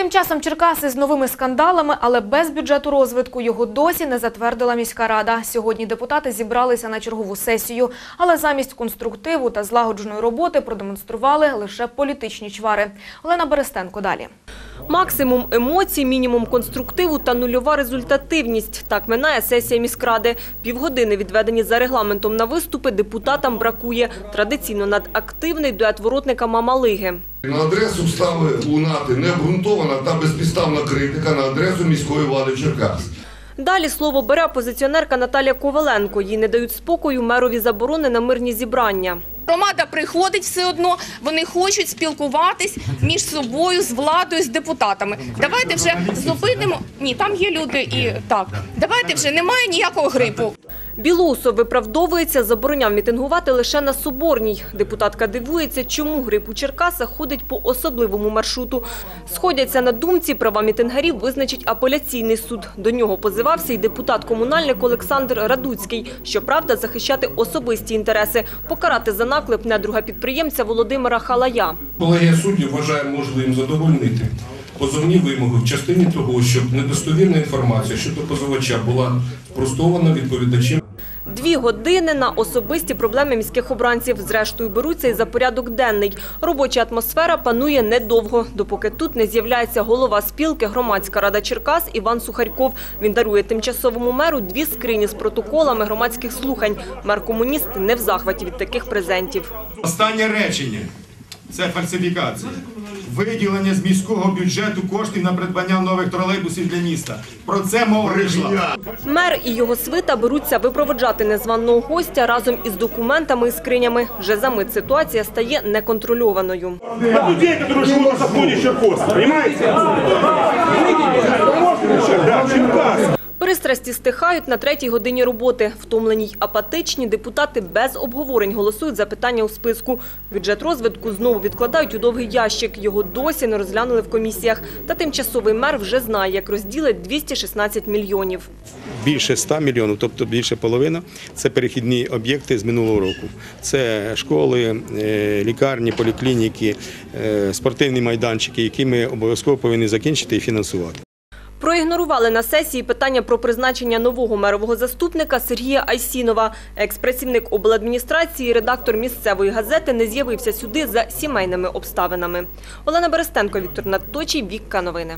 Тим часом Черкаси з новими скандалами, але без бюджету розвитку його досі не затвердила міська рада. Сьогодні депутати зібралися на чергову сесію, але замість конструктиву та злагодженої роботи продемонстрували лише політичні чвари. Олена Берестенко далі. Максимум емоцій, мінімум конструктиву та нульова результативність. Так минає сесія міськради. Півгодини відведені за регламентом на виступи депутатам бракує. Традиційно надактивний дует воротника Мамалиги. На адресу стали лунати необґрунтована та безпідставна критика на адресу міської влади Черкас. Далі слово бере опозиціонерка Наталія Коваленко. Їй не дають спокою мерові заборони на мирні зібрання. Громада приходить все одно, вони хочуть спілкуватись між собою, з владою, з депутатами. Давайте вже зупинимо. Ні, там є люди і так. Давайте вже немає ніякого грипу. Білоусов виправдовується, забороняв мітингувати лише на Соборній. Депутатка дивується, чому грип у Черкасах ходить по особливому маршруту. Сходяться на думці, права мітингарів визначить апеляційний суд. До нього позивався і депутат-комунальник Олександр Радуцький. Щоправда, захищати особисті інтереси, покарати за наклеп недруга підприємця Володимира Халая. Колегія суддів вважає можливим задовольнити позовні вимоги в частині того, щоб недостовірна інформація щодо позивача була спростована відповідачем Дві години на особисті проблеми міських обранців. Зрештою, беруться і за порядок денний. Робоча атмосфера панує недовго, допоки тут не з'являється голова спілки «Громадська рада Черкас» Іван Сухарьков. Він дарує тимчасовому меру дві скрині з протоколами громадських слухань. Мер-комуніст не в захваті від таких презентів. Останнє речення це фальсифікація. Виділення з міського бюджету коштів на придбання нових тролейбусів для міста. Про це мова йшла. Мер і його свита беруться випроводжати незваного гостя разом із документами і скринями. Вже за мить ситуація стає неконтрольованою. людей, которые живут на законе Черкоса, понимаете? Пристрасті стихають на третій годині роботи. Втомлені й апатичні депутати без обговорень голосують за питання у списку. Бюджет розвитку знову відкладають у довгий ящик. Його досі не розглянули в комісіях. Та тимчасовий мер вже знає, як розділить 216 мільйонів. більше 100 мільйонів, тобто більше половина, це перехідні об'єкти з минулого року. Це школи, е, лікарні, поліклініки, е, спортивні майданчики, які ми обов'язково повинні закінчити і фінансувати. Проігнорували на сесії питання про призначення нового мерового заступника Сергія Айсінова. Екс-працівник обладміністрації, редактор місцевої газети не з'явився сюди за сімейними обставинами. Олена Берестенко, Віктор Надточий, Вікка Новини.